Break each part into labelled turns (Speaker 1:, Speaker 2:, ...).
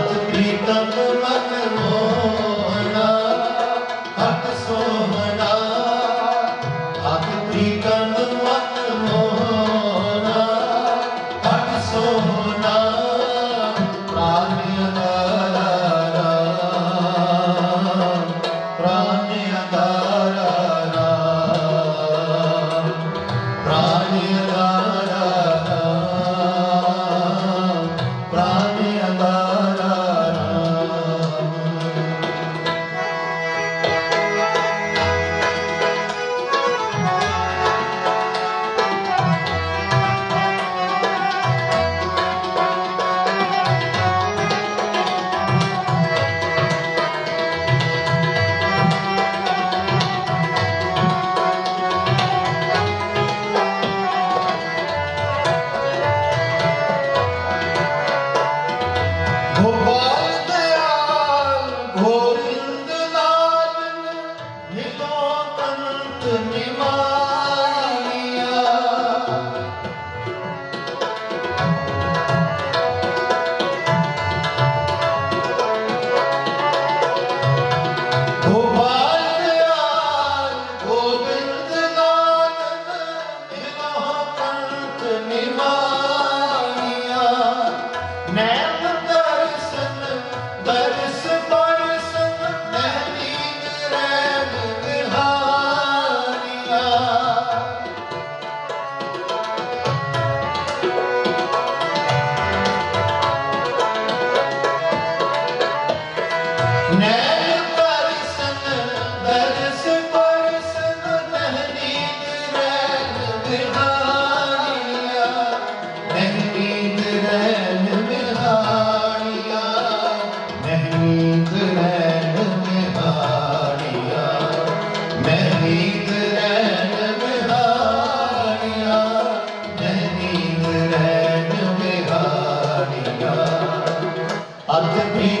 Speaker 1: प्रीतम de abrir.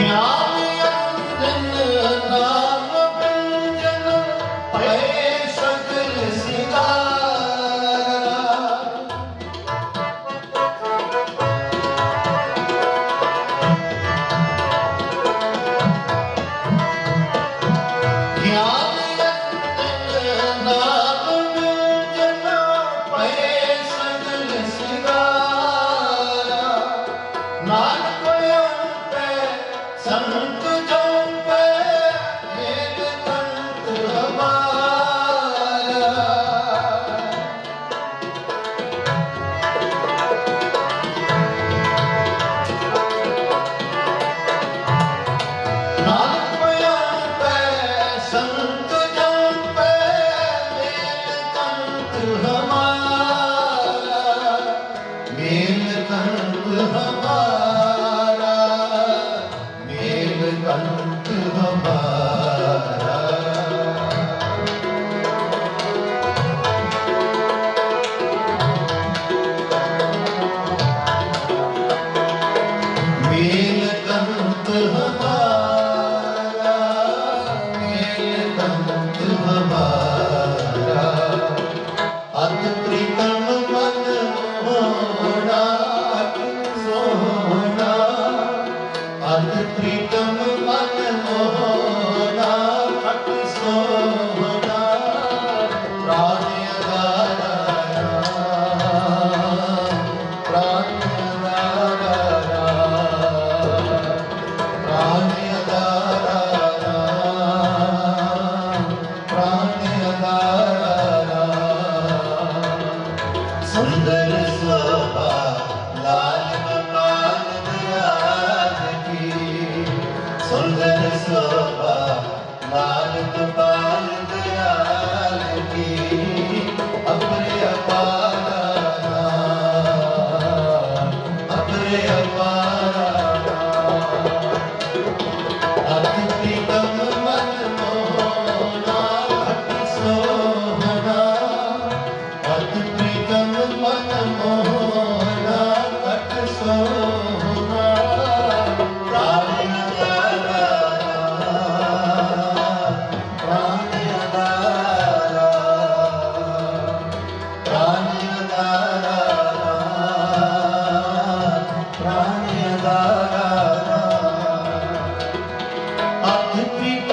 Speaker 1: Yeah. ਮੇਮ ਕੰਤ ਹਮਾਰਾ ਮੇਮ ਕੰਤ ਹਮਾਰਾ। ਮੇਮ ਕੰਤ ਹਮਾਰਾ बात की